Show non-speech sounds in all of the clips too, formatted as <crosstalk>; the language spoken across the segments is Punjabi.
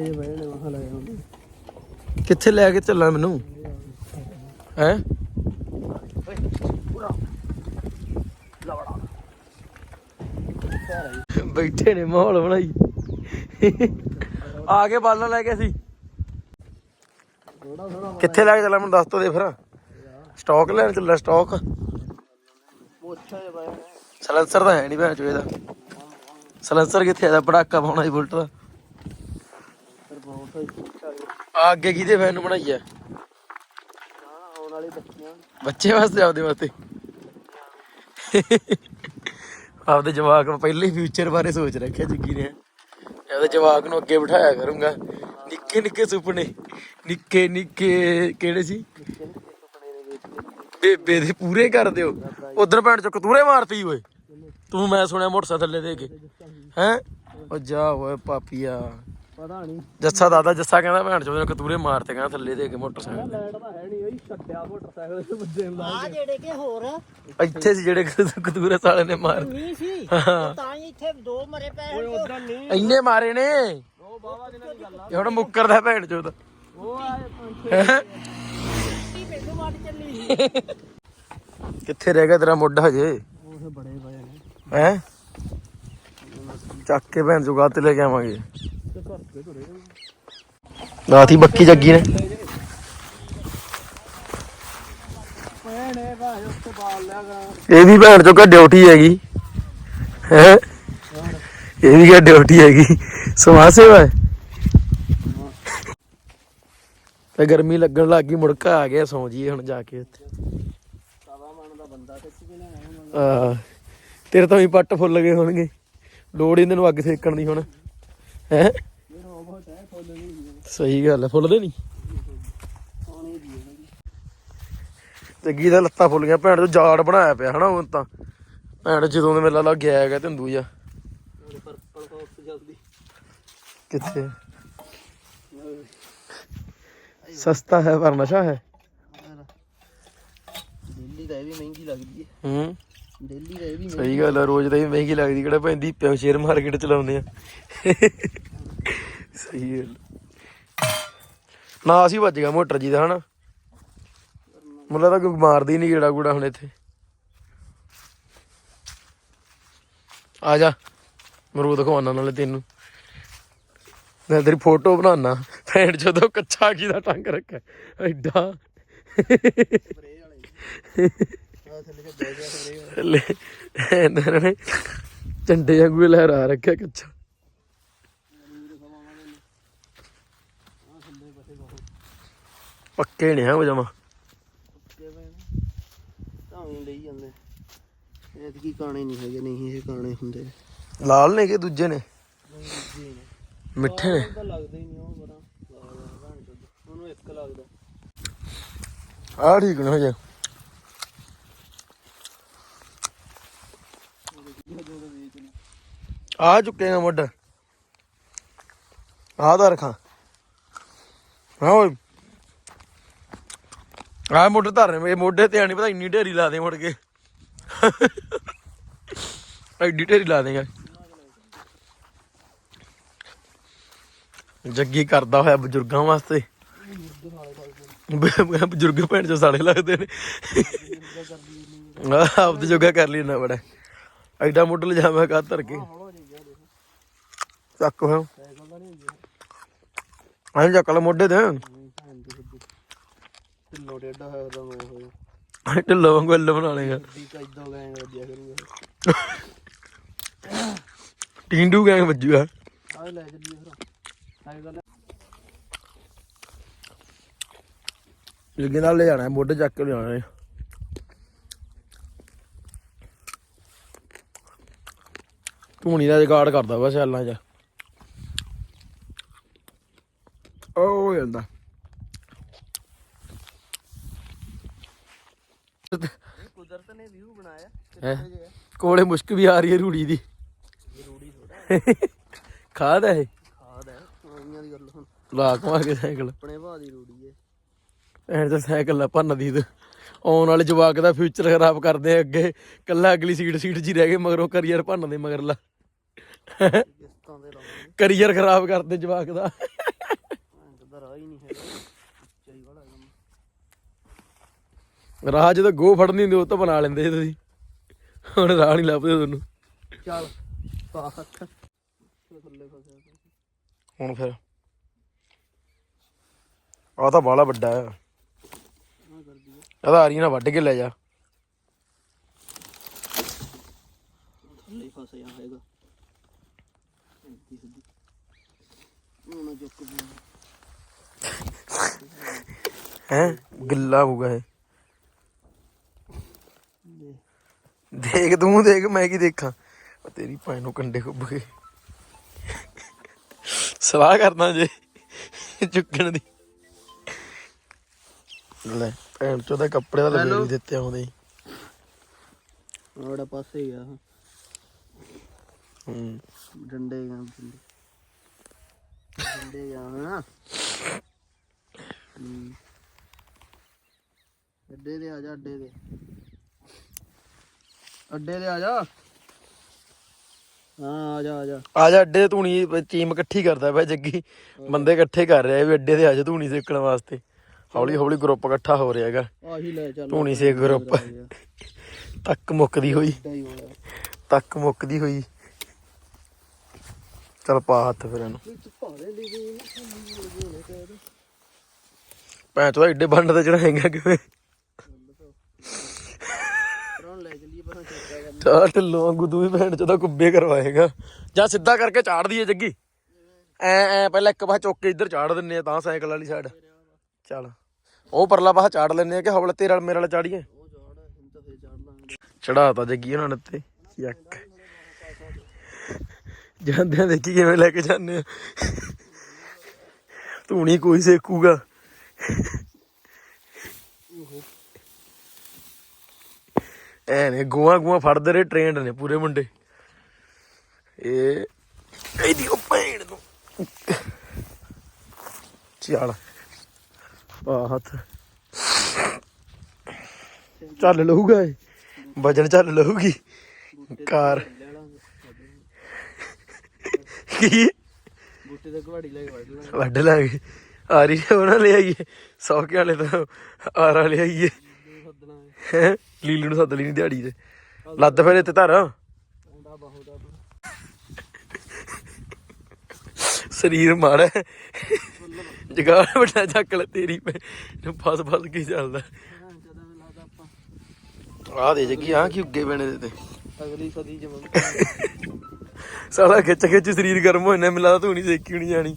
ਇਹ ਬਈ ਵਾਹ ਲਾਇਆ ਹੁੰਦੇ ਕਿੱਥੇ ਲੈ ਕੇ ਚੱਲਾਂ ਮੈਨੂੰ? ਹੈ? ਬੈਠੇ ਨੇ ਮਾਹੌਲ ਬਣਾਈ। ਆ ਕੇ ਬਾਲਣ ਲੈ ਕੇ ਸੀ ਕਿੱਥੇ ਲੈ ਕੇ ਚੱਲਾਂ ਮੈਨੂੰ ਦੱਸ ਤੋ ਦੇ ਫਿਰ। ਸਟਾਕ ਲੈਣ ਚੱਲਾ ਸਟਾਕ। ਸਲੈਂਸਰ ਤਾਂ ਹੈ ਨਹੀਂ ਭੈਣ ਚੋ ਇਹਦਾ ਸਲੈਂਸਰ ਕਿੱਥੇ ਆਦਾ ਪੜਾਕਾ ਪਾਉਣਾ ਸੀ ਬੁਲਟ ਦਾ। ਆ ਅੱਗੇ ਕਿਹਦੇ ਫੈਨ ਬਣਾਈ ਆ? ਆਉਣ ਵਾਲੀ ਬੱਚੀਆਂ ਬੱਚੇ ਵਾਸਤੇ ਆਪਦੇ ਵਾਸਤੇ। ਆਪਦੇ ਜਵਾਕ ਨੂੰ ਪਹਿਲੇ ਹੀ ਫਿਊਚਰ ਬਾਰੇ ਸੋਚ ਰੱਖਿਆ ਜੱਗੀ ਨੇ। ਆਪਦੇ ਜਵਾਕ ਨੂੰ ਅੱਗੇ ਬਿਠਾਇਆ ਕਰੂੰਗਾ। ਨਿੱਕੇ ਨਿੱਕੇ ਸੁਪਨੇ। ਨਿੱਕੇ ਨਿੱਕੇ ਕਿਹੜੇ ਸੀ? ਬੇਬੇ ਦੇ ਪੂਰੇ ਕਰ ਦਿਓ। ਉਧਰ ਭੈਣ ਚੋ ਕਤੂਰੇ ਮਾਰਤੀ ਓਏ। ਤੂੰ ਮੈਂ ਸੁਣਿਆ ਮੋਟਰਸਾਈਕਲ ਥੱਲੇ ਦੇ ਕੇ। ਹੈ? ਉਹ ਜਾ ਓਏ ਪਾਪੀਆ। ਪਤਾ ਨਹੀਂ ਜੱਸਾ ਦਾਦਾ ਜੱਸਾ ਕਹਿੰਦਾ ਭੈਣ ਚੋ ਉਹਨੇ ਕਤੂਰੇ ਮਾਰਤੇ ਕਹਿੰਦਾ ਥੱਲੇ ਦੇ ਕੇ ਮੋਟਰਸਾਈਕਲ ਲੈਟ ਤਾਂ ਹੈ ਨਹੀਂ ਉਹੀ ਛੱਡਿਆ ਮੋਟਰਸਾਈਕਲ ਤੇ ਵੱਜੇ ਲਾ ਆ ਜਿਹੜੇ ਕਿ ਹੋਰ। ਇੱਥੇ ਸੀ ਜਿਹੜੇ ਕਤੂ- ਕਤੂਰੇ ਸਾਲੇ ਨੇ ਮਾਰ ਨਹੀਂ ਸੀ ਹਾਂ। ਤਾਂ ਹੀ ਇੱਥੇ ਦੋ ਮਰੇ ਪਏ ਹਨ ਤੇ ਉਧਰ ਨਹੀਂ। ਇੰਨੇ ਮਾਰੇ ਨੇ। ਉਹ ਬਾਵਾ ਦਿਨਾਂ ਦੀ ਗੱਲ ਆ। ਇਹ ਹੁਣ ਮੁੱਕਰਦਾ ਭੈਣ ਚੋ ਦਾ ਉਹ ਆਏ ਪੰਜ ਛੇ। ਕੀ ਮੈਨੂੰ ਮਾਰ ਚੱਲੀ ਸੀ? ਕਿੱਥੇ ਰਹਿ ਗਿਆ ਤੇਰਾ ਮੋਢਾ ਹਜੇ? ਉਹ ਬੜੇ ਪਏ ਨੇ। ਹੈ? ਚੱਕ ਕੇ ਭੈਣ ਚੋ ਗੱਤ ਲੈ ਕੇ ਆਵਾਂਗੇ। ਤੇ ਬੱਕੀ ਜੱਗੀ ਨੇ। ਇਹ ਵੀ ਭੈਣ ਚੋ ਕਾ ਡਿਊਟੀ ਹੈਗੀ। ਹੈ? ਇਹ ਵੀ ਕਾ ਡਿਊਟੀ ਹੈਗੀ। ਸਮਾਜ ਸੇਵਾ ਹੈ। ਤੇ ਗਰਮੀ ਲੱਗਣ ਲੱਗ ਗਈ ਮੁੜਕਾ ਆ ਗਿਆ, ਸੌਂ ਜੀਏ ਹੁਣ ਜਾ ਕੇ ਉੱਥੇ। ਤੇਰੇ ਤਾਂ ਵੀ ਪੱਟ ਫੁੱਲ ਗਏ ਹੋਣਗੇ। ਲੋੜ ਇਹਨਾਂ ਨੂੰ ਅੱਗ ਸੇਕਣ ਦੀ ਹੁਣ। ਹੈ? ਸਹੀ ਗੱਲ ਹੈ ਫੁੱਲਦੇ ਨਹੀਂ? ਜੱਗੀ ਦਾ ਲੱਤਾਂ ਫੁੱਲ ਗਈਆਂ? ਭੈਣ ਤੋਂ ਜਾੜ ਬਣਾਇਆ ਪਿਆ ਹਨਾ ਹੁਣ ਤਾਂ। ਭੈਣ ਜਦੋਂ ਦੇ ਮੇਲਾ ਲੱਗ ਗਿਆ ਹੈਗਾ ਧੰਦੂ ਜਾ ਪਰਪਲ ਹਾਊਸ ਜਲਦੀ ਕਿੱਥੇ? ਸਸਤਾ ਹੈ ਪਰ ਨਸ਼ਾ ਹੈ? ਦਿੱਲੀ ਦਾ ਇਹ ਵੀ ਮਹਿੰਗੀ ਲੱਗਦੀ ਹੈ। ਹੂੰ। ਦਿੱਲੀ ਦਾ ਇਹ ਵੀ ਸਹੀ ਗੱਲ ਹੈ ਰੋਜ਼ ਦਾ ਹੀ ਮਹਿੰਗੀ ਲੱਗਦੀ, ਕਿਹੜਾ ਪੈਂਦੀ ਪਿਓ ਸ਼ੇਅਰ ਮਾਰਕੀਟ ਚਲਾਉਂਦੇ ਆ। ਸਹੀ ਗੱਲ। ਨਾ, ਅਸੀਂ ਵੱਜ ਗਿਆ ਮੋਟਰ ਜੀ ਦਾ, ਹਨਾ? ਮੁੱਲਾ ਤਾਂ ਕੋਈ ਮਾਰਦੀ ਨਹੀਂ ਗੇੜਾ ਗੂੜਾ ਹੁਣ ਇੱਥੇ। ਆ ਜਾ ਮਰੂਦ ਖਵਾਨਾ ਨਾਲੇ ਤੈਨੂੰ। ਮੈਂ ਤੇਰੀ ਫੋਟੋ ਬਣਾਉਣਾ। ਫੈਂਟ ਜਦੋਂ ਕੱਚਾ ਕੀ ਦਾ ਟੰਗ ਰੱਖਿਆ, ਐਡਾ। ਸਪਰੇ ਵਾਲੇ ਥੱਲੇ ਇਹਨਾਂ ਨੇ ਝੰਡੇ ਵਾਂਗੂ ਲਹਿਰਾ ਰੱਖਿਆ ਕੱਚਾ। ਪੱਕੇ ਨੇ ਹਾਂ ਜਮਾ। ਪੱਕੇ ਪਏ ਨੇ। ਤਾਂ ਹੀ ਲਈ ਜਾਂਦੇ। ਇਹ ਕੀ ਕਾਣੇ ਨਹੀਂ ਹੈਗੇ ਨਹੀਂ ਇਹ ਕਾਣੇ ਹੁੰਦੇ। ਲਾਲ ਨੇ ਕਿ ਦੂਜੇ ਨੇ? ਮਿੱਠੇ ਨੇ। ਤਾਂ ਲੱਗਦਾ ਹੀ ਨਹੀਂ ਉਹ ਬੜਾ। ਲੱਗਦਾ ਭੈਣ ਚੋਦ। ਉਹਨੂੰ ਇੱਕ ਲੱਗਦਾ। ਆ ਠੀਕ ਨੇ ਹੋ ਜਾ। ਆ ਚੁੱਕੇ ਆ ਮੁੱਢ ਆ ਦਾ ਰਖਾਂ। ਹਾਂ ਓਏ। ਆ ਮੁੱਢ ਧਰਨੇ ਮੇਰੇ ਮੋਢੇ ਤੇ ਆਣੀ ਪਤਾ, ਇੰਨੀ ਢੇਰੀ ਲਾ ਦੇ ਮੁੜ ਕੇ। ਐਡੀ ਢੇਰੀ ਲਾ ਦੇਗਾ। ਜੱਗੀ ਕਰਦਾ ਹੋਇਆ ਬਜ਼ੁਰਗਾਂ ਵਾਸਤੇ। ਬਜ਼ੁਰਗ ਭੈਣ ਚੋਂ ਸਾਲੇ ਲੱਗਦੇ ਨੇ। ਆਹ ਆਪਦੇ ਜੋਗਾ ਕਰ ਲਈ ਨਾ ਬੜਾ। ਐਡਾ ਮੁੱਢ ਲਿਜਾਵਾਂ ਕਾ ਧਰ ਕੇ। ਚੱਕ ਹੋਇਆ ਆਂ ਚੱਕ ਲੈ ਮੋਢੇ ਤੇ। ਢਿੱਲੋ ਟੇਡਾ ਹੋਇਆ ਮੈਂ ਹੋਇਆ ਢਿੱਲੋ ਵਾਂਗੂ ਅੱਲ ਬਣਾ ਲੇਗਾ ਕਰੂਗਾ। ਟਿੰਡੂ ਗੈਂਗ ਵੱਜੂਗਾ। ਆ ਲੈ ਚੱਲੀਏ ਫਿਰ। ਸਾਈਕਲ ਜਿੱਗੇ ਨਾਲ ਲੈ ਜਾਣਾ ਮੋਢੇ ਚੱਕ ਕੇ ਲਿਆਣਾ ਹੈ ਧੂਣੀ ਦਾ ਜਗਾੜ ਕਰਦਾ ਵਾ ਸਿਆਲਾਂ 'ਚ। ਉਹ ਜਾਂਦਾ ਕੁਦਰਤ ਨੇ ਵਿਊ ਬਣਾਇਆ ਹੈ? ਕੋਲੇ ਮੁਸ਼ਕ ਵੀ ਆ ਰਹੀ ਹੈ ਰੂੜੀ ਦੀ। ਥੋੜਾ ਖਾਦ ਹੈ ਇਹ? ਖਾਦ ਹੈ ਆਈਆਂ ਦੀ ਗੱਲ ਹੁਣ ਲਾ ਕਮਾ ਕੇ ਸਾਈਕਲ। ਆਪਣੇ ਦੀ ਰੂੜੀ ਹੈ ਐਂ ਤਾਂ ਸਾਈਕਲ ਆ ਭੰਨ ਦੀ ਤੇ। ਆਉਣ ਵਾਲੇ ਜਵਾਕ ਦਾ ਫਿਊਚਰ ਖਰਾਬ ਕਰਦੇ ਆ ਅੱਗੇ। ਕੱਲਾ ਅਗਲੀ ਸੀਟ ਸੀਟ 'ਚ ਹੀ ਰਹਿ ਗਏ ਮਗਰੋਂ ਕਰੀਅਰ ਭੰਨ ਦੇ ਮਗਰਲਾ। ਕਰੀਅਰ ਖਰਾਬ ਕਰਦੇ ਜਵਾਕ ਦਾ। ਹੀ ਨਹੀਂ ਹੈਗਾ। ਚਾਈ ਵਾਲਾ ਕੰਮ ਰਾਹ ਜਦੋਂ ਗੋ ਫੜਨੀ ਹੁੰਦੀ ਉਹ ਤਾਂ ਬਣਾ ਲੈਂਦੇ ਤੁਸੀਂ। ਹੁਣ ਰਾਹ ਨਹੀਂ ਲੱਭਦੇ ਤੁਹਾਨੂੰ। ਚੱਲ ਥੱਲੇ ਫਸਿਆ। ਹੁਣ ਫਿਰ। ਆ ਤਾਂ ਬਾਲਾ ਵੱਡਾ ਹੈ ਆਹ ਕਰਦੀ ਆ? ਇਹਦਾ ਆਰੀ ਨਾਲ ਵੱਢ ਕੇ ਲੈ ਜਾ। ਥੱਲੇ ਹੀ ਫਸਿਆ ਹੈਗਾ। ਸਿੱਧੀ ਸਿੱਧੀ ਹੁਣ ਚੁੱਕ ਹੈ? ਗਿੱਲਾ ਹੋਊਗਾ ਇਹ। ਦੇਖ ਤੂੰ ਦੇਖ ਮੈਂ ਕੀ ਦੇਖਾਂ। ਤੇਰੀ ਭਾਈ ਨੂੰ ਕੰਡੇ ਖੁੱਬ ਗਏ ਸਲਾਹ ਕਰਦਾ ਜੇ ਚੁੱਕਣ ਦੀ। ਲੈ ਭੈਣ ਚੋਦਾ ਕੱਪੜੇ ਦਾ ਲਵੇ Hello? ਨਹੀਂ ਦਿੱਤੇ ਆਉਂਦੇ ਆੜਾ ਪਾਸੇ ਗਿਆ ਹੂੰ। ਡੰਡੇ ਗਿਆ ਡੰਡੇ ਗਿਆ ਹੂੰ ਅੱਡੇ ਦੇ ਆ ਜਾ ਅੱਡੇ ਦੇ ਅੱਡੇ ਦੇ ਆ ਜਾ। ਹਾਂ ਆ ਜਾ ਆ ਜਾ। ਆ ਜਾ ਅੱਡੇ ਤੇ ਧੂਣੀ ਟੀਮ ਇਕੱਠੀ ਕਰਦਾ ਪਿਆ ਜੱਗੀ। ਬੰਦੇ ਇਕੱਠੇ ਕਰ ਰਿਹਾ ਵੀ ਅੱਡੇ ਤੇ ਆ ਜਾ ਧੂਣੀ ਸੇਕਣ ਵਾਸਤੇ। ਹੌਲੀ ਹੌਲੀ ਗਰੁੱਪ ਇਕੱਠਾ ਹੋ ਰਿਹਾ ਹੈਗਾ। ਆਹੀ ਲੈ ਚੱਲ। ਧੂਣੀ ਸੇ ਗਰੁੱਪ ਤੱਕ ਮੁੱਕਦੀ ਹੋਈ। ਤੱਕ ਮੁੱਕਦੀ ਹੋਈ। ਚਲ ਪਾ ਹੱਥ ਫਿਰ ਇਹਨੂੰ ਵਿੱਚ ਭਾਰੇ ਲਈ ਗਈ ਨਾ ਕਹਿ ਭੈਣ ਚੋਦਾ ਏਡੇ ਬੰਡ ਤੇ ਚੜਾਏਗਾ ਕਿਵੇਂ? ਚਾਹ ਢਿੱਲੋਂ ਵਾਂਗੂ ਤੂੰ ਵੀ ਭੈਣ ਚੋਦਾ ਕੁੱਬੇ ਕਰਵਾਏਗਾ। ਜਾਂ ਸਿੱਧਾ ਕਰਕੇ ਚਾੜ ਦਈਏ ਜੱਗੀ। ਐ ਐ ਪਹਿਲਾਂ ਇੱਕ ਪਾਸੇ ਚੁੱਕ ਕੇ ਇੱਧਰ ਚਾੜ ਦਿੰਨੇ ਆ ਤਾਂ ਸਾਈਕਲ ਵਾਲੀ ਸਾਈਡ ਚੱਲ ਉਹ ਪਰਲਾ ਪਾਸਾ ਚਾੜ ਲੈਨੇ ਆ ਕਿ ਹਵਲ ਤੇਰੇ ਵਾਲ ਮੇਰੇ ਵਾਲ ਚਾੜੀਏ? ਤਾਂ ਚੜਾਤਾ ਜੱਗੀ ਉਹਨਾਂ ਨੇ ਤੇ ਯੱਕ। ਜਾਂਦਿਆਂ ਦੇਖੀ ਕਿਵੇਂ ਲੈ ਕੇ ਜਾਂਦੇ ਆ। ਧੂਣੀ ਕੋਈ ਸੇਕੂਗਾ। ਐ ਨੇ ਗੋਆ ਗੋਆ ਫੜਦੇ ਰਹੇ ਟ੍ਰੇਨਡ ਨੇ ਪੂਰੇ ਮੁੰਡੇ। ਇਹ ਇਹਦੀ ਉਹ ਭੈਣ ਨੂੰ। ਚੱਲ ਪਾ ਹੱਥ। ਚੱਲ ਲਊਗਾ ਇਹ। ਵਜਨ ਚੱਲ ਲਊਗੀ। ਕਾਰ। ਕੀ? ਬੂਟੇ ਤੇ ਘਵਾੜੀ ਲੈ ਕੇ ਵੱਢ ਲਾਂਗੇ ਵੱਢ ਲਾਂਗੇ। ਆਰੀ ਉਹਨਾਂ ਲੈ ਆਈਏ ਸੌ ਕੇ ਵਾਲੇ ਤਾਂ ਆਰਾ ਲੈ ਆਈਏ ਹੈਂ? ਲੀਲੂ ਨੂੰ ਸੱਦ ਲਈ ਨੀ ਦਿਹਾੜੀ ਤੇ। ਲੱਦ ਫਿਰ ਇੱਥੇ ਧਰ। ਸਰੀਰ ਮਾੜਾ ਹੈ। ਜਗਾੜ ਵੱਡਾ ਚੱਕ ਲੈ ਤੇਰੀ ਪੈ ਫਸ ਫਸ ਕੇ ਚੱਲਦਾ। ਹਾਂ ਜਦੋਂ ਵੀ ਲਾਦਾ ਆਪਾਂ ਆ ਦੇ ਜੱਗੀ ਆ ਕੀ ਉੱਗੇ ਬਣੇ ਦੇ ਤੇ। ਅਗਲੀ ਸਦੀ ਮੰਗ ਸਾਲਾ ਖਿੱਚ ਖਿੱਚ ਸਰੀਰ ਗਰਮ ਹੋ ਜਾਂਦਾ ਮਿਲਦਾ ਤੂੰ ਨਹੀਂ ਸੇਕੀ ਨਹੀਂ ਜਾਣੀ।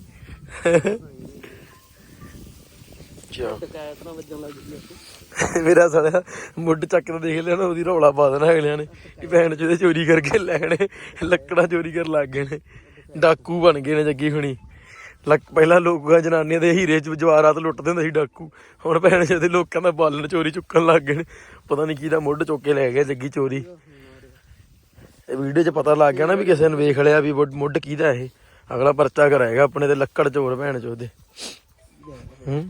ਵੱਜਣ ਲੱਗ ਗਈ ਮੇਰਾ ਸਾਲਾ ਮੁੱਢ ਚੱਕ ਕੇ ਦੇਖ ਲਿਆ ਨਾ ਉਹਦੀ ਰੌਲਾ ਪਾ ਦੇਣਾ ਅਗਲਿਆਂ ਨੇ ਕਿ ਭੈਣ ਚੋਦੇ ਚੋਰੀ ਕਰਕੇ ਲੈ ਗਏ ਲੱਕੜਾਂ ਚੋਰੀ ਕਰਨ ਲੱਗ ਗਏ ਨੇ। ਡਾਕੂ ਬਣ ਗਏ ਨੇ ਜੱਗੀ ਹੁਣੀ। ਲੱਕ ਪਹਿਲਾਂ ਲੋਕਾਂ ਜਨਾਨੀਆਂ ਦੇ ਹੀਰੇ ਚ ਜਵਾਰਾਤ ਲੁੱਟਦੇ ਹੁੰਦੇ ਸੀ ਡਾਕੂ ਹੁਣ ਭੈਣ ਚੋਦੇ ਲੋਕਾਂ ਦਾ ਬਾਲਣ ਚੋਰੀ ਚੁੱਕਣ ਲੱਗ ਗਏ ਨੇ। ਪਤਾ ਨਹੀਂ ਕਿਹਦਾ ਮੁੱਢ ਚੁੱਕ ਕੇ ਲੈ ਗਿਆ ਜੱਗੀ ਚੋਰੀ। ਇਹ ਵੀਡੀਓ 'ਚ ਪਤਾ ਲੱਗ ਗਿਆ ਨਾ ਵੀ ਕਿਸੇ ਨੇ ਵੇਖ ਲਿਆ ਵੀ ਮੁੱਢ- ਮੁੱਢ ਕਿਹਦਾ ਇਹ। ਅਗਲਾ ਪਰਚਾ ਕਰਾਏਗਾ ਆਪਣੇ ਤੇ ਲੱਕੜ ਚੋਰ ਭੈਣ ਚੋਦੇ ਹੂੰ?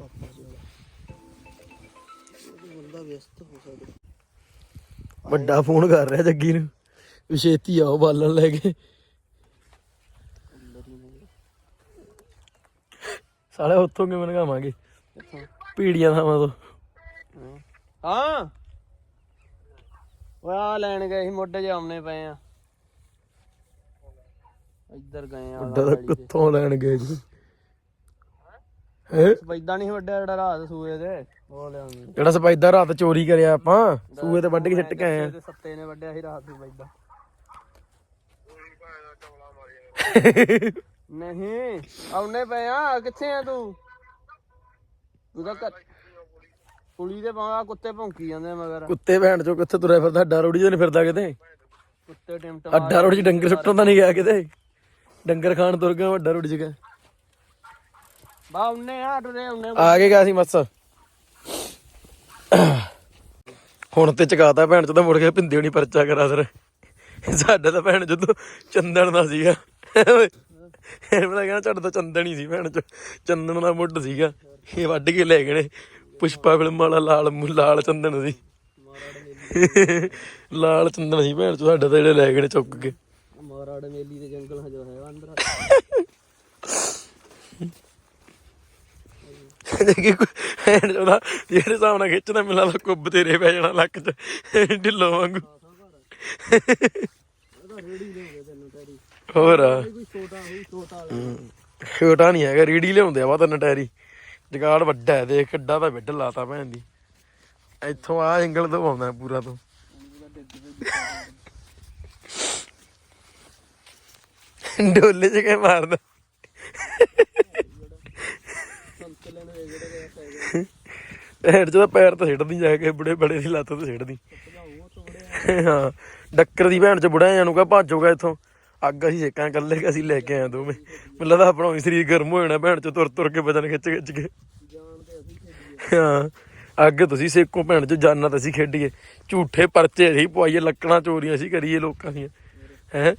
ਵੱਡਾ ਫੋਨ ਕਰ ਰਿਹਾ ਜੱਗੀ ਨੂੰ। ਵੀ ਛੇਤੀ ਆਓ ਬਾਲਣ ਲੈ ਕੇ। ਸਾਲੇ ਉੱਥੋਂ ਕਿਵੇਂ ਲਗਾਵਾਂਗੇ ਪੀੜੀਆਂ ਥਾਵਾਂ ਤੋਂ। ਹਾਂ। ਉਹ ਆ ਲੈਣ ਗਏ ਸੀ ਮੋਢੇ 'ਚ ਆਉਣੇ ਪਏ ਆ। ਇੱਧਰ ਗਏ ਆ ਤਾਂ ਕਿੱਥੋਂ ਲੈਣ ਗਏ ਜੀ? ਹੈ? ਸਪੈਦਾ ਨਹੀਂ ਵੱਡਾ ਜਿਹੜਾ ਰਾਤ ਸੂਏ ਦੇ। ਉਹ ਲਿਆਉਂਦੇ ਜਿਹੜਾ ਸਪੈਦਾ ਰਾਤ ਚੋਰੀ ਕਰਿਆ ਆਪਾਂ ਸੂਏ ਤੇ ਵੱਢ ਕੇ ਸਿੱਟ ਕੇ ਆਏ ਆ। ਸੱਤੇ ਨੇ ਵੱਡਿਆ ਸੀ ਰਾਤ ਨੂੰ ਸਪੈਦਾ ਨਹੀਂ ਆਉਣੇ ਪਏ ਆ ਕਿੱਥੇ ਆ ਤੂੰ? ਤੂੰ ਤਾਂ ਪੁਲੀ ਦੇ ਪਾਉਂਦਾ ਕੁੱਤੇ ਭੌਂਕੀ ਜਾਂਦੇ ਮਗਰ। ਕੁੱਤੇ ਭੈਣ ਚੋ ਕਿੱਥੇ ਤੁਰਿਆ ਫਿਰਦਾ ਅੱਡਾ ਰੋੜੀ ਤੇ ਨਹੀਂ ਫਿਰਦਾ ਕਿਤੇ? ਕੁੱਤੇ ਟਿਮਟਮ ਅੱਡਾ ਰੋੜੀ 'ਚ ਡੰਗਰ ਸੁੱਟਣ ਤਾਂ ਨਹੀਂ ਗਿਆ ਕਿਤੇ? ਡੰਗਰ ਖਾਣ ਤੁਰ ਗਿਆ ਵੱਡਾ ਰੋੜੀ 'ਚ ਗਿਆ। ਬਾ ਉਹਨੇ ਆ ਟੁਰੇ ਉਹਨੇ ਆ ਕੇ ਗਿਆ ਸੀ ਮੱਸ। ਹੁਣ ਤੇ ਚਕਾਤਾ ਭੈਣ ਚੋਂ ਤਾਂ ਮੁੜ ਕੇ ਪਿੰਦੇ ਨਹੀਂ ਪਰਚਾ ਕਰਾ ਸਰ। ਸਾਡਾ ਤਾਂ ਭੈਣ ਜਦੋਂ ਚੰਦਨ ਦਾ ਸੀਗਾ। ਇਹ ਬੜਾ ਕਹਿੰਦਾ ਛੱਡ ਤਾਂ ਚੰਦਨ ਹੀ ਸੀ ਭੈਣ ਚੋ ਚੰਦਨ ਦਾ ਮੁੱਢ ਸੀਗਾ। ਇਹ ਵੱਢ ਕੇ ਲੈ ਗਏ ਨੇ ਪੁਸ਼ਪਾ ਫਿਲਮ ਵਾਲਾ ਲਾਲ ਲਾਲ ਚੰਦਨ ਸੀ। ਲਾਲ ਚੰਦਨ ਸੀ ਭੈਣ ਚੋ ਸਾਡਾ ਤਾਂ ਜਿਹੜੇ ਲੈ ਗਏ ਨੇ ਚੁੱਕ ਕੇ। ਮਾਰਾੜ ਮੇਲੀ ਦੇ ਜੰਗਲ ਹਜੋ ਹੈ ਅੰਦਰ। ਜੱਗੀ ਹੈਂਡ ਚੋਦਾ ਜਿਹੜੇ ਹਿਸਾਬ ਨਾਲ ਖਿੱਚਦਾ, ਮੈਨੂੰ ਲੱਗਦਾ ਕੁੱਬ ਤੇਰੇ ਪੈ ਜਾਣਾ ਲੱਕ 'ਚ, ਢਿੱਲੋ ਵਾਂਗੂ। ਹੋਰ। ਛੋਟਾ ਨਹੀਂ ਹੈਗਾ, ਰੀੜੀ ਲਿਆਉਂਦੇ ਆ ਵਾ ਤਿੰਨ ਟਾਇਰੀ ਜਗਾੜ ਵੱਡਾ ਹੈ, ਦੇਖ ਕਿੱਡਾ ਦਾ ਬਿੱਡ ਲਾਤਾ ਭੈਣ ਦੀ। ਇੱਥੋਂ ਆ ਐਂਗਲ ਤੋਂ ਆਉਂਦਾ ਪੂਰਾ ਤੋਂ। ਡੋਲੇ ਚ ਮਾਰਦਾ? ਸੰਤਲਨ ਵੇ ਜਿਹੜੇ ਪੈ ਹੈਡ ਚ ਤਾਂ ਪੈਰ ਤਾਂ ਸਿੱਟਦੀ ਜਾ ਕੇ ਬੁੜੇ ਬੜੇ ਦੀ ਲੱਤ ਤੇ ਸਿੱਟਦੀ। ਹਾਂ ਡੱਕਰ ਦੀ ਭੈਣ ਚ ਬੁੜਾ ਜਾਨੂੰ ਕਹ ਭਾਜੋਗਾ ਇੱਥੋਂ। ਅੱਗ ਅਸੀਂ ਸੇਕਾਂ ਕੱਲੇ ਕਿ ਅਸੀਂ ਲੈ ਕੇ ਆਏ ਦੋਵੇਂ। ਮੈਨੂੰ ਲੱਗਦਾ ਆਪਣਾ ਹੀ ਸਰੀਰ ਗਰਮ ਹੋ ਜਾਣਾ ਭੈਣ ਚ ਤੁਰ ਤੁਰ ਕੇ ਵਜਨ ਖਿੱਚ ਖਿੱਚ ਕੇ। ਹਾਂ ਅੱਗ ਤੁਸੀਂ ਸੇਕੋ ਭੈਣ ਚ ਜਾਨਾਂ ਤਾਂ ਅਸੀਂ ਖੇਡੀਏ। ਝੂਠੇ ਪਰਚੇ ਅਸੀਂ ਪਵਾਈਏ ਲੱਕੜਾਂ ਚੋਰੀਆਂ ਅਸੀਂ ਕਰੀਏ ਲੋਕਾਂ ਦੀਆਂ। ਹੈ?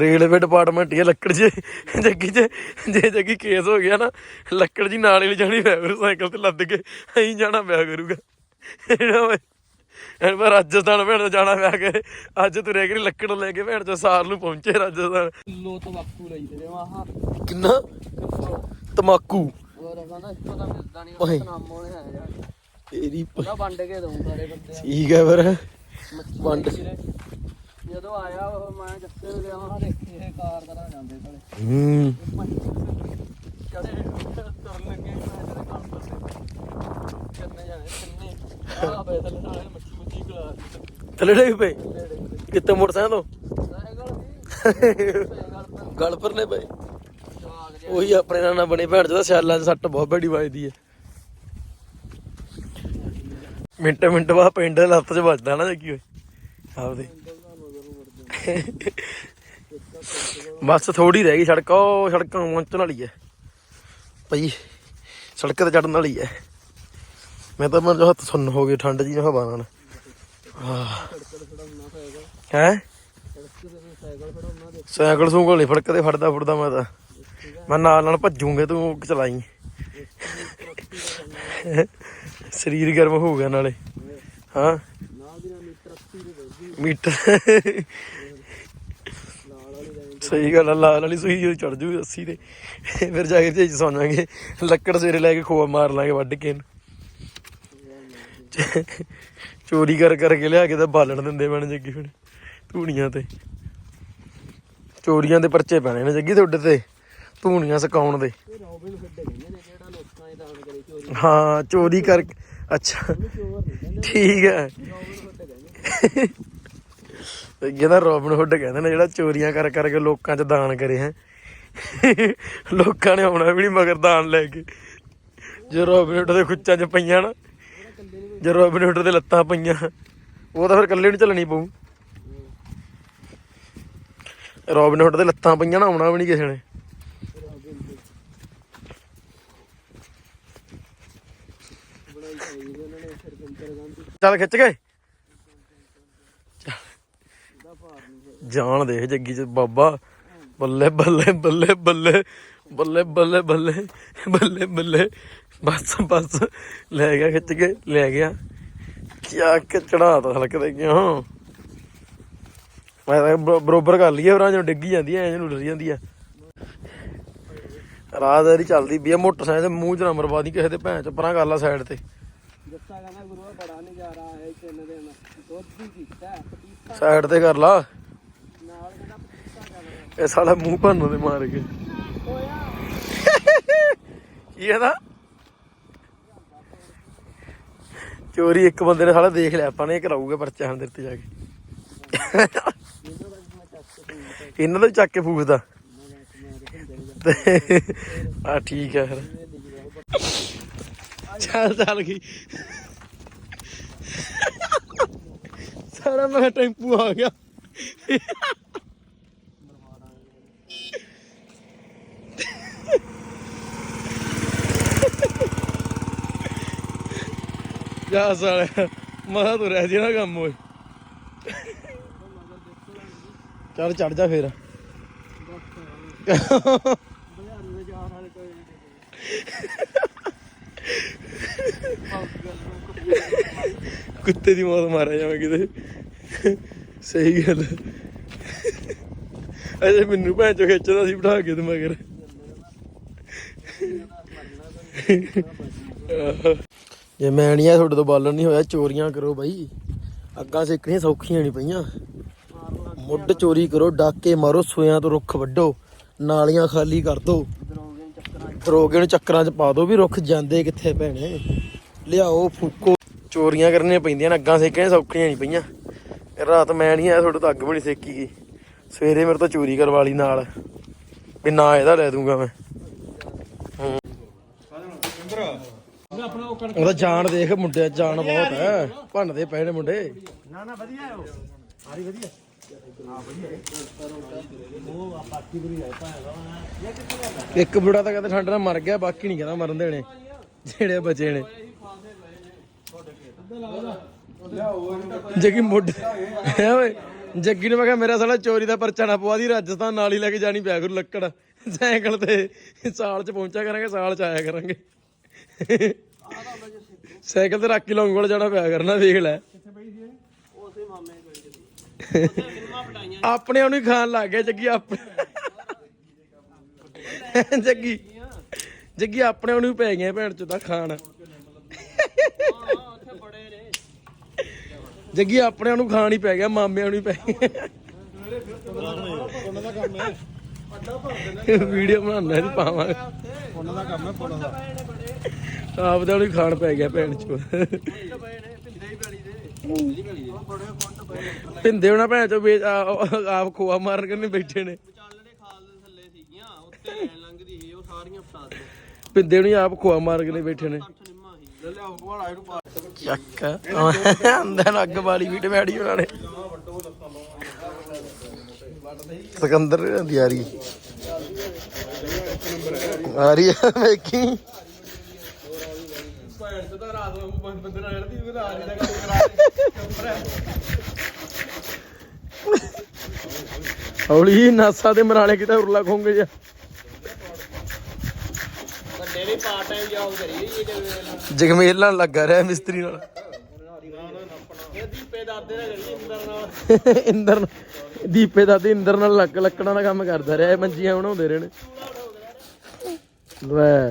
ਰੇਲਵੇ ਡਿਪਾਰਟਮੈਂਟ ਹੀ ਆ, ਲੱਕੜ ਜੇ। ਜੱਗੀ ਜੇ ਜੇ ਜੱਗੀ ਕੇਸ ਹੋ ਗਿਆ ਨਾ ਲੱਕੜ ਜੀ ਨਾਲ ਹੀ ਪਿਆ ਕਰੂ ਸਾਈਕਲ ਤੇ ਲੱਦ ਕੇ ਐਂ ਜਾਣਾ ਪਿਆ ਕਰੂਗਾ। ਐਨ ਪਰ ਰਾਜਸਥਾਨ ਭੈਣ ਤੋਂ ਜਾਣਾ ਪਿਆ ਕਰੇ ਅੱਜ ਤੁਰੇ ਕਿ ਲੱਕੜ ਲੈ ਕੇ ਭੈਣ ਚੋ ਸਾਰ ਨੂੰ ਪਹੁੰਚੇ ਰਾਜਸਥਾਨ। ਕਿਲੋ ਤੰਬਾਕੂ ਲਈ ਤੇ ਆਹ ਕਿੰਨਾ? ਤਮਾਕੂ। ਹੋਰ ਕਹਿੰਦਾ ਇਸ ਤੋਂ ਤਾਂ ਮਿਲਦਾ ਨਹੀਂ ਨਾਮ ਉਹਨੇ ਹੈ ਯਾਰ ਤੇਰੀ ਪ- ਵੰਡ ਕੇ ਦਊਂ ਸਾਰੇ ਬੰਦੇ ਠੀਕ ਹੈ ਫਿਰ। ਵੰਡ। ਜਦੋਂ ਆਇਆ ਉਹ ਮੈਂ ਜੱਸੇ ਨੂੰ ਗਿਆ ਮੈਂ ਦੇਖੀ ਇਹ ਕਾਰ ਤਰ੍ਹਾਂ ਜਾਂਦੇ ਸਾਲੇ। ਹੂੰ। ਕਦੇ ਤੁਰਨ ਲੱਗੇ ਮੈਂ ਜਿਹੜੇ ਕੰਮ ਪਾਸੇ ਕਿੰਨੇ ਜਾਣੇ ਕਿੰਨੇ ਆ ਬੈ ਥੱਲੇ ਨਾਲੇ ਮੱਛੀ ਮੁੱਛੀ ਖਲਾ ਦਿੱਤੀ। ਥੱਲੇ ਡੇ ਪਏ? ਮੋਟਰਸਾਈਕਲ ਤੋਂ? ਵੀ। ਪਰ ਉਹੀ ਆਪਣੇ ਨਾਲ ਨਾ ਬਣੇ ਭੈਣ ਚੋਦਾ ਸਿਆਲਾਂ 'ਚ ਸੱਟ ਬਹੁਤ ਬੜੀ ਵੱਜਦੀ ਹੈ ਮਿੰਟ ਮਿੰਟ ਬਾਅਦ ਪਿੰਡ ਦੇ ਲੱਤ 'ਚ ਵੱਜਦਾ ਨਾ ਜੱਗੀ ਓਏ ਆਪਦੇ। ਬਸ ਥੋੜੀ ਰਹਿ ਗਈ ਸੜਕ, ਉਹ ਸੜਕਾਂ ਪਹੁੰਚਣ ਵਾਲੀ ਹੈ। ਭਾਈ, ਸੜਕ ਤੇ ਚੜਨ ਵਾਲੀ ਹੈ। ਮੈਂ ਤਾਂ ਮਨ ਹੱਥ ਸੁੰਨ ਹੋ ਗਏ, ਠੰਡ ਜੀ ਹਵਾ ਨਾਲ। ਹੈ? ਤੇ ਸਾਈਕਲ ਸੂਕਲ ਨਹੀਂ ਫੜਕਦੇ, ਫੜਦਾ ਫੁੜਦਾ ਮੈਂ ਤਾਂ। ਮੈਂ ਨਾਲ ਨਾਲ ਭੱਜੂਗੇ ਤੂੰ ਚਲਾਈ। ਸਰੀਰ ਗਰਮ ਹੋ ਗਿਆ ਨਾਲੇ। ਹਾਂ। ਨਾਲ ਮੀਟਰ 80 ਦੇ ਵੱਜਦੀ ਮੀਟਰ ਨਾਲ ਵਾਲੀ ਲਾਈਨ ਸਹੀ ਗੱਲ ਆ ਲਾਲ ਵਾਲੀ ਸੂਈ ਜਦੋਂ ਚੜ ਜੂ 80 ਤੇ ਫਿਰ ਜਾ ਕੇ ਤੇ ਸੌਂ ਜਾਵਾਂਗੇ ਲੱਕੜ ਸਵੇਰੇ ਲੈ ਕੇ ਖੋਆ ਮਾਰ ਲਾਂਗੇ ਵੱਢ ਕੇ। ਚੋਰੀ ਕਰ ਕਰਕੇ ਲਿਆ ਕੇ ਤਾਂ ਬਾਲਣ ਦਿੰਦੇ ਬਣ ਜੱਗੀ ਹੁਣ ਧੂਣੀਆਂ ਤੇ। ਚੋਰੀਆਂ ਦੇ ਪਰਚੇ ਪੈਣੇ ਨੇ ਜੱਗੀ ਤੁਹਾਡੇ ਤੇ ਧੂਣੀਆਂ ਸਕਾਉਣ ਦੇ। ਹਾਂ ਚੋਰੀ ਕਰ ਅੱਛਾ। ਠੀਕ ਹੈ ਰੋਬਿਨ ਹੁੱਡ ਕਹਿੰਦੇ ਰੋਬਨ ਹੁੱਡ ਕਹਿੰਦੇ ਨੇ, ਜਿਹੜਾ ਚੋਰੀਆਂ ਕਰ ਕਰਕੇ ਲੋਕਾਂ 'ਚ ਦਾਨ ਕਰੇ ਹੈ। ਲੋਕਾਂ ਨੇ ਆਉਣਾ ਵੀ ਨਹੀਂ ਮਗਰ ਦਾਨ ਲੈ ਕੇ। ਜੇ ਰੋਬਨ ਹੁੱਡ ਦੇ ਖੁੱਚਾਂ 'ਚ ਪਈਆਂ ਨਾ, ਜੇ ਰੋਬਨ ਹੁੱਡ ਦੇ ਲੱਤਾਂ ਪਈਆਂ, ਉਹ ਤਾਂ ਫਿਰ ਇਕੱਲੇ ਨੂੰ ਚੱਲਣੀ ਪਊ। ਰੋਬਨ ਹੁੱਡ ਦੇ ਲੱਤਾਂ ਪਈਆਂ ਨਾ, ਆਉਣਾ ਵੀ ਨਹੀਂ ਕਿਸੇ ਨੇ। ਚੱਲ ਖਿੱਚ ਗਏ ਦਾ ਭਾਰ ਨਹੀਂ ਜਾਣ ਦੇ ਜੱਗੀ ਚ ਬਾਬਾ। ਬੱਲੇ ਬੱਲੇ ਬੱਲੇ ਬੱਲੇ। ਬੱਲੇ ਬੱਲੇ ਬੱਲੇ। ਬੱਲੇ ਬੱਲੇ। ਬਸ ਬਸ। ਲੈ ਗਿਆ ਖਿੱਚ ਕੇ ਲੈ ਗਿਆ। ਕਿਆ ਕਿ ਚੜਾਤਾ ਹਲਕ ਤੇ ਗਿਆ ਮੈਂ ਬਰੋਬਰ ਕਰ ਲਈਏ ਉਹਨਾਂ ਜਦੋਂ ਡਿੱਗੀ ਜਾਂਦੀ ਐ ਜਿਹਨੂੰ ਡਰ ਜਾਂਦੀ ਆ। ਰਾਹਦਾਰੀ ਚੱਲਦੀ ਵੀ ਆ ਮੋਟਰਸਾਈਕਲ ਦੇ ਮੂੰਹ ਚ ਨਾ ਮਰਵਾਦੀ ਕਿਸੇ ਦੇ ਭੈਣ ਚ ਪਰਾਂ ਕਰ ਲਾ ਸਾਈਡ ਤੇ। ਸਾਈਡ ਤੇ ਕਰ ਲਾ ਨਾਲ ਕਹਿੰਦਾ ਪਤੀਸਾ ਕਰਨਾ ਇਹ ਸਾਲਾ ਮੂੰਹ ਭੰਨ ਦੇ ਮਾਰ ਕੇ। ਹੋਇਆ ਕੀ ਇਹਦਾ? ਚੋਰੀ ਇੱਕ ਬੰਦੇ ਨੇ ਸਾਲਾ ਦੇਖ ਲਿਆ, ਆਪਾਂ ਨੇ ਇਹ ਕਰਾਊਗਾ ਪਰਚਾ ਹੁਣ ਤੇਰੇ ਤੇ ਜਾ ਕੇ। ਇਹਨਾਂ ਦਾ ਚੱਕ ਕੇ ਫੂਕਦਾ। ਆ ਠੀਕ ਹੈ ਚੱਲ ਚੱਲ ਗਈ। ਸਾਰਾ ਮੈਂ ਟੈਂਪੂ ਆ ਗਿਆ। ਜਾ ਸਾਲਿਆ ਮਹਾ ਤੂੰ ਰਹਿ ਨਾ ਕੰਮ, ਓਏ। ਚੱਲ ਚੜ ਜਾ ਫੇਰ। ਕੁੱਤੇ ਦੀ ਮੌਤ ਮਾਰਿਆ ਜਾਵੇ ਕਿਤੇ। ਸਹੀ ਗੱਲ। ਅਜੇ ਮੈਨੂੰ ਭੈਣ ਚੋ ਖਿੱਚਦਾ ਸੀ ਬਿਠਾ ਕੇ ਤੇ ਮਗਰ। ਜੇ ਮੈਣੀਆਂ ਤੁਹਾਡੇ ਤੋਂ ਬਾਲਣ ਨਹੀਂ ਹੋਇਆ, ਚੋਰੀਆਂ ਕਰੋ ਬਾਈ। ਅੱਗਾਂ ਸਿੱਖਣੀਆਂ ਸੌਖੀਆਂ ਨਹੀਂ ਪਈਆਂ। ਮੁੱਢ ਚੋਰੀ ਕਰੋ, ਡਾਕੇ ਮਾਰੋ, ਸੋਇਆਂ ਤੋਂ ਰੁੱਖ ਵੱਢੋ, ਨਾਲੀਆਂ ਖਾਲੀ ਕਰ ਦੋ। ਦਰੋਗੇ ਨੂੰ ਚੱਕਰਾਂ 'ਚ ਪਾ ਦੋ ਵੀ ਰੁੱਖ ਜਾਂਦੇ ਕਿੱਥੇ ਭੈਣੇ। ਲਿਆਓ, ਫੂਕੋ। ਚੋਰੀਆਂ ਕਰਨੀਆਂ ਪੈਂਦੀਆਂ ਨੇ, ਅੱਗਾਂ ਸੇਕਣੀਆਂ ਸੌਖੀਆਂ ਨਹੀਂ ਪਈਆਂ। ਰਾਤ ਮੈਂ ਨਹੀਂ ਆਇਆ, ਤੁਹਾਡੇ ਤੋਂ ਅੱਗ ਬਣੀ ਸੇਕੀ ਗਈ। ਸਵੇਰੇ ਮੇਰੇ ਤੋਂ ਚੋਰੀ ਕਰਵਾ ਲਈ ਨਾਲ। ਵੀ ਨਾ ਇਹਦਾ ਲੈ ਦੂੰਗਾ ਮੈਂ। ਹੂੰ। ਉਹਦਾ ਜਾਨ ਦੇਖ ਮੁੰਡਿਆਂ 'ਚ ਜਾਨ ਬਹੁਤ ਹੈ ਭੰਨਦੇ ਪਏ ਨੇ ਮੁੰਡੇ। ਨਾ ਨਾ ਵਧੀਆ ਹੈ ਉਹ। ਸਾਰੀ ਵਧੀਆ। ਇੱਕ ਬੁੜਾ ਤਾਂ ਕਹਿੰਦਾ ਠੰਡ ਨਾਲ ਮਰ ਗਿਆ ਬਾਕੀ ਨਹੀਂ ਕਹਿੰਦਾ ਮਰਨ ਦੇਣੇ ਜਿਹੜੇ ਬਚੇ ਨੇ। ਜੱਗੀ ਮੁੱਢ ਹੈ ਓਏ ਜੱਗੀ ਨੂੰ ਮੈਂ ਕਿਹਾ ਮੇਰਾ ਸਾਲਾ ਚੋਰੀ ਦਾ ਪਰਚਾ ਨਾ ਪਵਾ ਦੀ ਰਾਜਸਥਾਨ ਨਾਲ ਹੀ ਲੈ ਕੇ ਜਾਣੀ ਪਿਆ ਕਰੂ ਲੱਕੜ। ਸਾਈਕਲ ਤੇ ਸਾਲ ਚ ਪਹੁੰਚਿਆ ਕਰਾਂਗੇ ਸਾਲ ਚ ਆਇਆ ਕਰਾਂਗੇ। ਸਾਈਕਲ ਤੇ ਰੱਖ ਕੇ ਲੌਂਗੋਲ ਜਾਣਾ ਪਿਆ ਕਰਨਾ ਵੇਖ ਲੈ। ਆਪਣੇ ਉਹਨੂੰ ਹੀ ਖਾਣ ਲੱਗ ਗਿਆ ਜੱਗੀ ਆਪਣੇ ਜੱਗੀ। ਜੱਗੀ ਆਪਣੇ ਉਹਨੂੰ ਹੀ ਪੈ ਗਏ ਭੈਣ ਚੋਂ ਤਾਂ ਖਾਣ। ਜੱਗੀ ਆਪਣੇ ਨੂੰ ਖਾਣ ਹੀ ਪੈ ਗਿਆ ਮਾਮਿਆਂ ਨੂੰ ਹੀ ਪੈ ਗਿਆ। ਵੀਡੀਓ ਬਣਾਉਣਾ ਨਹੀਂ ਪਾਵਾਂਗੇ। ਉਹਨਾਂ ਦਾ ਕੰਮ ਹੈ ਪੁੱਲ ਦਾ। ਆਪ ਦਾ ਉਹਨੂੰ ਖਾਣ ਪੈ ਗਿਆ ਭੈਣ ਚੋਂ ਪਿੰਦੇ ਹੋਣਾ ਭੈਣ ਚੋਂ ਵੇਚ ਆ- ਆਪ ਖੋਆ ਮਾਰਨ ਕਰਨੇ ਬੈਠੇ ਨੇ। ਵਿਚਾਲੇ ਖਾਲ ਦੇ ਥੱਲੇ ਸੀਗੀਆਂ ਉੱਤੇ ਲੈਣ ਲੰਘਦੀ ਸੀ ਉਹ ਸਾਰੀਆਂ ਫਸਾ ਦੇ ਪਿੰਦੇ ਹੋਣੀ ਆਪ ਖੋਆ ਮਾਰ ਕੇ ਬੈਠੇ ਨੇ। ਨਿੰਮਾ ਸੀ ਲੈ ਲਿਆਓ ਵਾਲਾ ਇਹਨੂੰ ਪਾ ਚੱਕ। ਅੰਦਰ ਅੱਗ ਵਾਲੀ ਵੀ ਮੈੜੀ ਉਹਨਾਂ ਨੇ। ਸਿਕੰਦਰ ਦੀ ਆ ਰਹੀ ਆ ਰਹੀ ਆ ਵੇਖੀ। ਰਾਤ ਨੂੰ ਬੰਦੇ ਨਾਲ ਲੜਦੀ ਉਹ ਰਾਤ ਦੀ ਦਾ ਕੰਮ ਕਰਾ ਹੌਲੀ ਨਾਸਾ ਦੇ ਮਰਾਲੇ ਕਿਤੇ ਉਰਲਾ ਖੋਂਗੇ ਜਾ ਵੱਡੇ ਵੀ ਪਾਰਟ ਟਾਈਮ ਜੌਬ ਕਰੀ ਜੀ ਇਹ ਜਗਮੇਲ ਨਾਲ ਲੱਗਾ ਰਿਹਾ ਮਿਸਤਰੀ ਨਾਲ। ਦੀਪੇ ਦਾਦੇ ਨਾਲ ਕਰੀ ਇੰਦਰ ਨਾਲ। ਇੰਦਰ ਨਾਲ- ਦੀਪੇ ਦਾ ਤੇ ਇੰਦਰ ਨਾਲ ਲੱਕ ਲੱਕੜਾਂ ਦਾ ਕੰਮ ਕਰਦਾ ਰਿਹਾ ਇਹ ਮੰਜੀਆਂ ਬਣਾਉਂਦੇ ਰਹੇ ਨੇ। ਲੈ।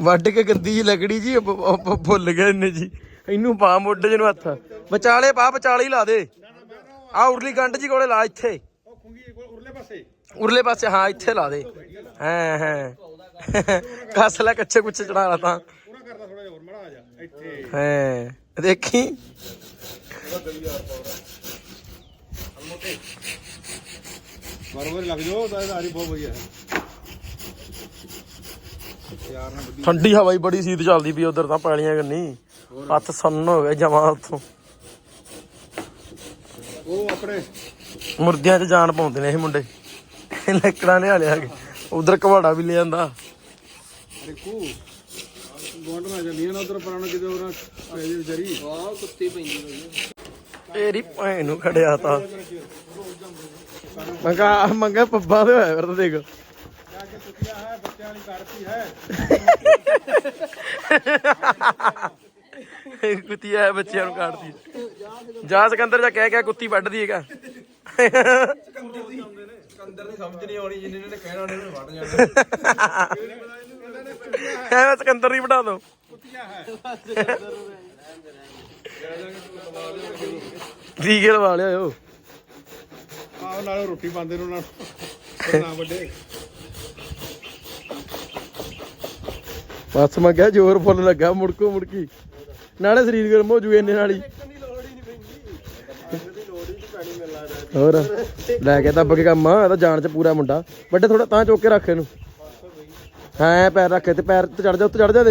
ਵੱਢ ਕੇ ਗੰਦੀ ਜੀ ਲੱਕੜੀ ਜੀ, ਉਹ- ਉਹ- ਉਹ ਭੁੱਲ ਗਿਆ ਇਹਨੇ ਜੀ। ਇਹਨੂੰ ਪਾ ਮੁੱਢ ਜਿਹਨੂੰ ਹੱਥ। ਵਿਚਾਲੇ ਪਾ, ਵਿਚਾਲੇ ਹੀ ਲਾ ਦੇ। ਆ ਉਰਲੀ ਗੰਢ ਜੀ ਕੋਲੇ ਲਾ ਇੱਥੇ। ਉਹ ਖੁੰਗੀ ਉਰਲੇ ਪਾਸੇ ਉਰਲੇ ਪਾਸੇ ਹਾਂ, ਇੱਥੇ ਲਾ ਦੇ। ਹਾਂ ਹਾਂ। ਕੱਸ ਲੈ, ਕੱਚੇ ਕੁੱਚੇ ਚੜਾ ਲਾ ਤਾਂ। ਪੂਰਾ ਕਰਦਾ ਥੋੜਾ ਜਿਹਾ ਹੋਰ ਮੜਾ ਆ ਜਾ ਇੱਥੇ ਹਾਂ, ਦੇਖੀ? ਬਰੋਬਰ ਲੱਗ ਜਾਓ ਤਾਂ ਆਰੀ ਬਹੁਤ ਵਧੀਆ ਹੈ। ਯਾਰ ਨਾ ਠੰਡੀ ਹਵਾ ਹੀ ਬੜੀ ਸੀਤ ਚੱਲਦੀ ਪਈ ਉਧਰ ਤਾਂ ਪੈਲੀਆਂ ਕੰਨੀ ਹੱਥ ਸੰਨ ਹੋ ਗਏ ਜਮਾ ਉੱਥੋਂ। ਉਹ ਆਪਣੇ ਮੁਰਗਿਆਂ 'ਚ ਜਾਨ ਪਾਉਂਦੇ ਨੇ ਇਹ ਮੁੰਡੇ। ਲੱਕੜਾਂ ਲਿਆ ਲਿਆ ਕੇ। ਉਧਰ ਕਵਾੜਾ ਵੀ ਲੈ ਜਾਂਦਾ ਰਿਕੂ ਗੋਂਡ ਨਾ ਜਾਂਦੀਆਂ ਨਾ ਉਧਰ ਪਰਾਣਾ ਕਿਤੇ ਉਹਨਾਂ ਪੈ ਜੇ ਵਿਚਾਰੀ। ਵਾਹ ਕੁੱਤੀ ਪੈਂਦੀ ਹੋਈ ਤੇਰੀ ਭੈਣ ਨੂੰ ਖੜਿਆ ਤਾਂ। ਮੰਗਾ ਮੰਗਾ ਪੱਬਾ ਤੇ ਹੋਇਆ ਫਿਰ ਦੇਖ। ਕੁੱਤੀਆ ਹੈ ਵਾਲੀ ਕਰਤੀ ਹੈ। <laughs> ਕੁੱਤੀ ਆ ਬੱਚਿਆਂ ਨੂੰ ਕਾਟਦੀ ਜਾ ਸਿਕੰਦਰ ਜਾ ਕਹਿ ਕਹਿ ਕੁੱਤੀ ਵੱਢਦੀ ਹੈਗਾ। ਕੰਦਰ ਦੀ ਸਮਝ ਨਹੀਂ ਆਉਣੀ ਜਿੰਨੇ ਨੇ ਕਹਿਣਾ ਉਹਨੇ ਨੂੰ ਵੱਢ ਜਾਣਾ। ਐ ਸਿਕੰਦਰ ਨਹੀਂ ਵਢਾ ਦੋ। ਟੀਕੇ ਲਵਾ ਲਿਆਓ ਆਹ ਨਾਲੇ ਰੋਟੀ ਪਾਉਂਦੇ ਨੇ ਉਹਨਾਂ ਨੂੰ। ਨਾ ਵੱਡੇ ਬਸ ਮੈਂ ਕਿਹਾ ਜ਼ੋਰ ਫੁੱਲ ਲੱਗਾ ਮੁੜਕੋ ਮੁੜਕੀ। ਨਾਲੇ ਸਰੀਰ ਗਰਮ ਹੋ ਜੂ ਇੰਨੇ ਨਾਲ ਹੀ। ਹੋਰ, ਲੈ ਕੇ ਦੱਬ ਕੇ ਕੰਮ ਆ, ਇਹ ਤਾਂ ਜਾਣ ਚ ਪੂਰਾ ਮੁੰਡਾ। ਵੱਡੇ ਥੋੜਾ ਤਾਂ ਚੁੱਕ ਕੇ ਰੱਖ ਇਹਨੂੰ। ਹਾਂ, ਪੈਰ ਰੱਖ ਤੇ ਪੈਰ ਤੇ ਚੜ ਜਾ, ਉੱਤੇ ਚੜ ਜਾ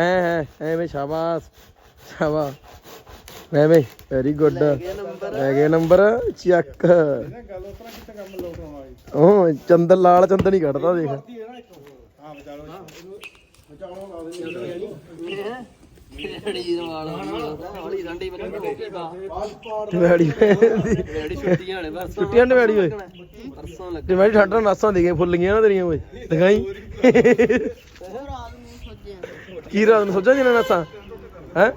ਐ ਐ ਐਵੇਂ ਸ਼ਾਬਾਸ਼ ਸ਼ਾਬਾਸ਼। ਐਵੇਂ ਵੈਰੀ ਗੁੱਡ ਲੈ ਗਏ ਨੰਬਰ, ਚੱਕ। ਉਹ ਚੰਦਨ ਲਾਲ, ਚੰਦਨ ਹੀ ਕੱਢਦਾ, ਦੇਖ। ਹਾਂ ਬਚਾਲੋ ਇਹਨੂੰ ਬਚਾਲੋ ਲਾ ਦੇ। ਵੈੜੀ ਛੁੱਟੀਆਂ ਨੇ ਬਸ। ਛੁੱਟੀਆਂ ਨੇ ਵੈੜੀ ਓਏ। ਪਰਸੋਂ ਲੱਗ। ਤੇ ਵੈੜੀ ਠੰਡ ਨਾਲ ਨਾਸਾਂ ਦੇ ਗਏ ਫੁੱਲ ਗਈਆਂ ਨਾ ਤੇਰੀਆਂ ਓਏ। ਦਿਖਾਈ। ਕੀ ਰਾਤ ਨੂੰ ਸੋਚਾਂ ਜੀਆਂ ਨਾਸਾਂ? ਹੈ?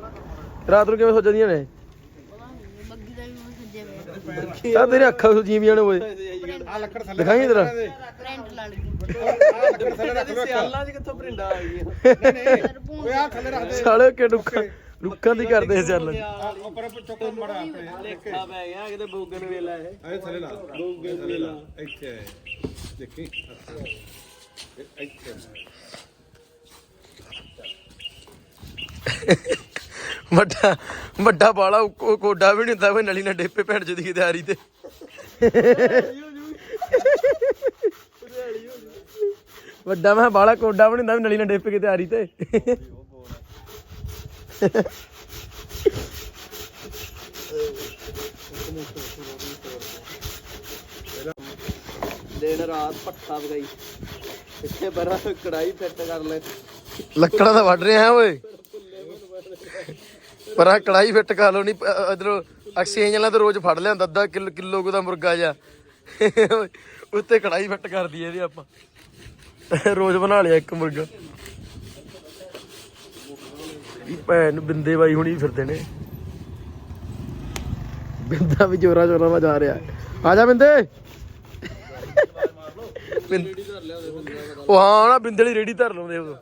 ਰਾਤ ਨੂੰ ਕਿਵੇਂ ਸੋਚਦੀਆਂ ਨੇ? ਤਾਂ ਤੇਰੇ ਅੱਖਾਂ ਸੁਜੀਆਂ ਵੀਆਂ ਨੇ ਓਏ। ਆ ਲੱਕੜ ਥੱਲੇ ਦਿਖਾਈ ਇਧਰ ਪ੍ਰਿੰਟ ਲਾ ਲਈ। ਆ ਲੱਕੜ ਥੱਲੇ ਰੱਖ ਲਓ ਸਿਆਲਾਂ 'ਚ ਕਿੱਥੋਂ ਪ੍ਰਿੰਡਾ ਆ ਗਈਆਂ ਓਏ ਆ ਥੱਲੇ ਰੱਖ ਦੇ। ਸਾਲੇ ਕਿ ਰੁੱਖਾਂ ਰੁੱਖਾਂ ਦੀ ਕਰਦੇ ਚੱਲ ਆ ਉੱਪਰ ਚੁੱਕ ਮੜਾ ਆਪਣੇ ਲੇਖਾ ਪੈ ਗਿਆ ਕਿਤੇ ਬੋਗਨ ਵੇਲਾ ਇਹ। ਆਏ ਥੱਲੇ ਲਾ। ਥੱਲੇ ਲਾ। ਇੱਥੇ ਦੇਖੀ? ਇੱਥੇ ਵੱਡਾ ਵੱਡਾ ਬਾਲਾ ਕੋਡਾ ਵੀ ਨਹੀਂ ਹੁੰਦਾ ਕੋਈ ਨਲੀ ਨਾ ਡੇਪੇ ਭੈਣ ਚੋਦੀ ਦੀ ਤਿਆਰੀ ਤੇ। ਵੱਡਾ ਮੈਂ ਬਾਲਾ ਕੋਡਾ ਵੀ ਨਹੀਂ ਹੁੰਦਾ ਵੀ ਨਲੀ ਨਾ ਡੇਪੇ ਕੇ ਤਿਆਰੀ ਤੇ। ਦਿਨ ਰਾਤ ਪੱਠਾ ਵਗਾਈ। ਇੱਥੇ ਬਰਾ ਕੜਾਈ ਫਿੱਟ ਕਰ ਲੈ। ਲੱਕੜਾਂ ਦਾ ਵੱਢ ਰਿਹਾ ਓਏ। ਪਰ ਆ ਕੜਾਈ ਫਿੱਟ ਕਰ ਲੋ ਨਹੀਂ ਇਧਰੋਂ ਐਕਸਚੇਂਜ ਵਾਲਾ ਤਾਂ ਰੋਜ਼ ਫੜ ਲਿਆਂਦਾ ਅੱਧਾ ਕਿਲੋ ਕਿਲੋ ਦਾ ਮੁਰਗਾ ਜਾ ਉੱਤੇ ਕੜਾਈ ਫਿੱਟ ਕਰਦੀ ਇਹਦੀ ਆਪਾਂ। ਰੋਜ਼ ਬਣਾ ਲਿਆ ਇੱਕ ਮੁਰਗਾ। ਇਹ ਭੈਣ ਬਿੰਦੇ ਬਾਈ ਹੁਣੀ ਫਿਰਦੇ ਨੇ। ਬਿੰਦਾ ਵੀ ਜੋਰਾ ਜੋਰਾ ਨਾਲ ਜਾ ਰਿਹਾ। ਆ ਜਾ ਬਿੰਦੇ। ਉਹ ਹਾਂ, ਨਾ ਬਿੰਦੇ ਵਾਲੀ ਰੇੜੀ ਧਰ ਲਾਉਂਦੇ ਉਹ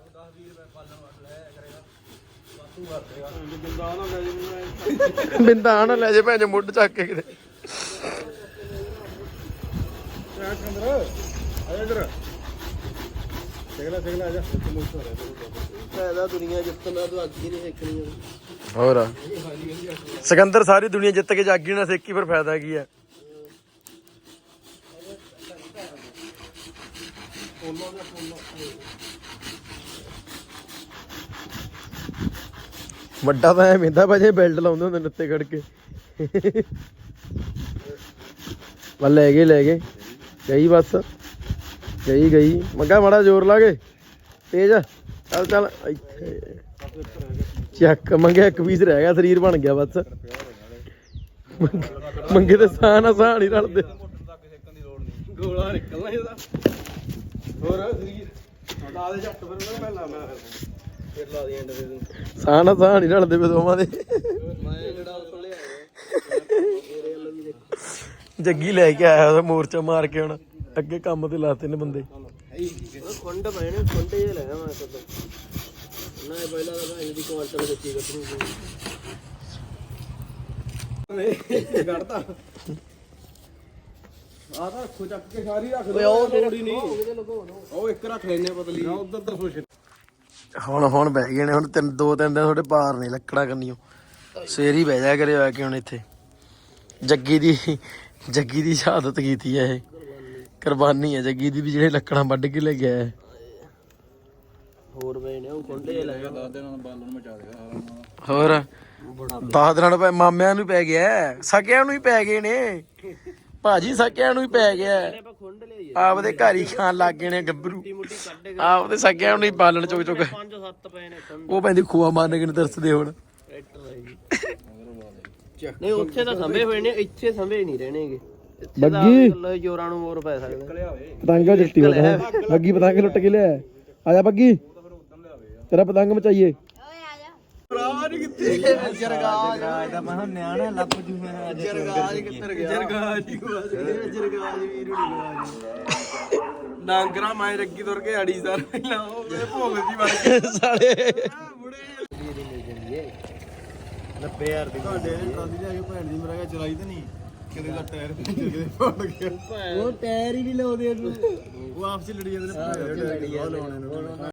ਬਿੰਦਾ ਆ ਨਾ ਲੈ ਜੇ ਭੈਣ ਚੋ ਮੁੱਢ ਚੱਕ ਕੇ ਕਿਤੇ। ਚੰਦਰ ਆ ਇਧਰ। ਸਿਗਲਾ ਸਿਗਲਾ ਆ ਜਾ। ਫਾਇਦਾ ਦੁਨੀਆ ਜਿੱਤਣ ਦਾ ਤੂੰ ਅੱਗੇ ਨਹੀਂ ਦੇਖਣੀ ਹੋਰ? ਸਿਕੰਦਰ ਸਾਰੀ ਦੁਨੀਆ ਜਿੱਤ ਕੇ ਜਾਗੀ ਨਾ ਸੇਕੀ ਫਿਰ ਫਾਇਦਾ ਕੀ ਹੈ ਵੱਡਾ ਤਾਂ ਐ ਮਿੰਦਾ ਭਾਜੇ ਬੈਲਟ ਲਾਉਂਦੇ ਹੁੰਦੇ ਨੇ ਉੱਤੇ ਖੜ ਕੇ। ਵੱਲ ਲੈ ਗਏ ਲੈ ਗਏ। ਗਈ ਬਸ। ਗਈ ਗਈ। ਮੰਗਾ ਮਾੜਾ ਜ਼ੋਰ ਲਾ ਕੇ। ਤੇਜ। ਚੱਲ ਚੱਲ। ਇੱਥੇ। ਚੱਕ ਮੰਗਿਆ ਇੱਕ ਪੀਸ ਰਹਿ ਗਿਆ ਸਰੀਰ ਬਣ ਗਿਆ ਬਸ। ਮੰਗੇ- ਤੇ ਸਾਹ ਨਾ ਸਾਹ ਨਹੀਂ ਰਲਦੇ। ਗੋਲਾ ਨਿਕਲਣਾ ਇਹਦਾ। ਹੋਰ ਸਰੀਰ। ਲਾ ਦੇ ਝੱਟ ਫਿਰ ਮੈਂ ਪਹਿਲਾਂ ਮੈਂ ਫਿਰ। ਲਾ ਦੀ ਐਂਡ ਤੇ ਸਾਹ ਨਾ ਸਾਹ ਨਹੀਂ ਰਲਦੇ ਵੇ ਦੋਵਾਂ ਦੇ। ਜੱਗੀ ਲੈ ਕੇ ਆਇਆ ਮੋਰਚਾ ਮਾਰ ਕੇ ਹੁਣ। ਅੱਗੇ ਕੰਮ ਤੇ ਲਾਤੇ ਨੇ ਬੰਦੇ। ਆ ਤਾਂ। ਕੇ ਸਾਰੀ ਰੱਖ ਉਹ ਨਹੀਂ। ਉਹ ਇੱਕ ਰੱਖ ਲੈਨੇ ਪਤਲੀ। ਉਧਰ ਤਾਂ ਹੁਣ ਹੁਣ ਬਹਿ ਗਏ ਨੇ ਹੁਣ ਤਿੰਨ ਦੋ ਤਿੰਨ ਦਿਨ ਤੁਹਾਡੇ ਪਾਰ ਨਹੀਂ ਲੱਕੜਾ ਕਰਨੀਓ ਸਵੇਰ ਹੀ ਬਹਿ ਜਾ ਕਰੇ ਆ ਕੇ ਹੁਣ ਇੱਥੇ। ਜੱਗੀ ਦੀ ਜੱਗੀ ਦੀ ਸ਼ਹਾਦਤ ਕੀਤੀ ਹੈ ਇਹ। ਕੁਰਬਾਨੀ ਹੈ ਜੱਗੀ ਦੀ ਵੀ ਜਿਹੜੇ ਲੱਕੜਾਂ ਵੱਢ ਕੇ ਲੈ ਗਿਆ ਹੈ। ਹੋਰ ਵੇ ਨੇ ਉਹ ਖੁੰਡ ਜੇ ਲੈ ਹੋਰ? ਦਸ ਦਿਨਾਂ ਨੂੰ ਪੈ ਮਾਮਿਆਂ ਨੂੰ ਪੈ ਗਿਆ। ਸਕਿਆਂ ਨੂੰ ਹੀ ਪੈ ਗਏ ਨੇ। ਭਾਜੀ ਸਕਿਆਂ ਨੂੰ ਹੀ ਪੈ ਗਿਆ ਆਪਦੇ ਘਰ ਹੀ ਖਾਣ ਲੱਗ ਗਏ ਨੇ ਗੱਭਰੂ। ਆਪਦੇ ਸਕਿਆਂ ਨੂੰ ਹੀ ਪਾਲਣ ਚੁੱਕ ਚੁੱਕ। ਪੰਜ ਸੱਤ ਪਏ ਨੇ ਉਹ ਪੈਂਦੀ ਖੂਆ ਮਾਰਨ ਕੇ ਨੀ ਤਰਸਦੇ ਹੁਣ। ਨਹੀਂ ਉੱਥੇ ਤਾਂ ਸੰਭੇ ਹੋਏ ਨੇ ਇੱਥੇ ਸੰਭੇ ਨਹੀਂ ਰਹਿਣਗੇ। ਬੱਗੀ। ਬੱਗੀ ਜੋਰਾਂ ਨੂੰ ਹੋਰ ਪੈ ਸਕਦੇ। ਪਤੰਗਾ ਜੱਟੀ ਬਤਾ ਬੱਗੀ ਪਤੰਗ ਲੁੱਟ ਕੇ ਲਿਆ ਆ ਜਾ ਬੱਗੀ। ਤੇਰਾ ਪਤੰਗ ਮਚਾਈਏ। ਓਏ ਆ ਜਾ ਜਰਗਾਜ ਦਾ ਮੈਂ ਨਿਆਣਾ ਲੱਭ ਜੂ ਮੈਂ ਜਰਗਾਜ ਕਿੱਧਰ ਗਿਆ ਜਰਗਾਜ ਹੀ ਜਰਗਾਜ ਵੀਰ ਹੁਣੀ ਨਾਂਗਰਾ ਮੈਂ ਰੱਗੀ ਤੁਰ ਕੇ ਅੜੀ ਸਰ। ਪਹਿਲਾਂ ਉਹ ਮੇਰੇ ਭੋਗ ਜੀ ਬਣ ਕੇ। <laughs> ਸਾਲੇ। ਨੱਬੇ ਹਜ਼ਾਰ ਦੀ ਤੁਹਾਡੇ ਟਰਾਲੀ ਲੈ ਕੇ ਭੈਣ ਦੀ ਮੇਰਾ ਕਿਹਾ ਚਲਾਈ ਤੇ ਨਹੀਂ। ਕਿਤੇ ਦਾ ਟਾਇਰ ਕਿਤੇ ਫਟ ਗਿਆ। ਉਹ ਟਾਇਰ ਹੀ ਨਹੀਂ ਲਾਉਂਦੇ ਇਹਨੂੰ। ਉਹ ਆਪਸ ਚ ਲੜੀ ਜਾਂਦੇ ਲਾਉਣੇ ਨੂੰ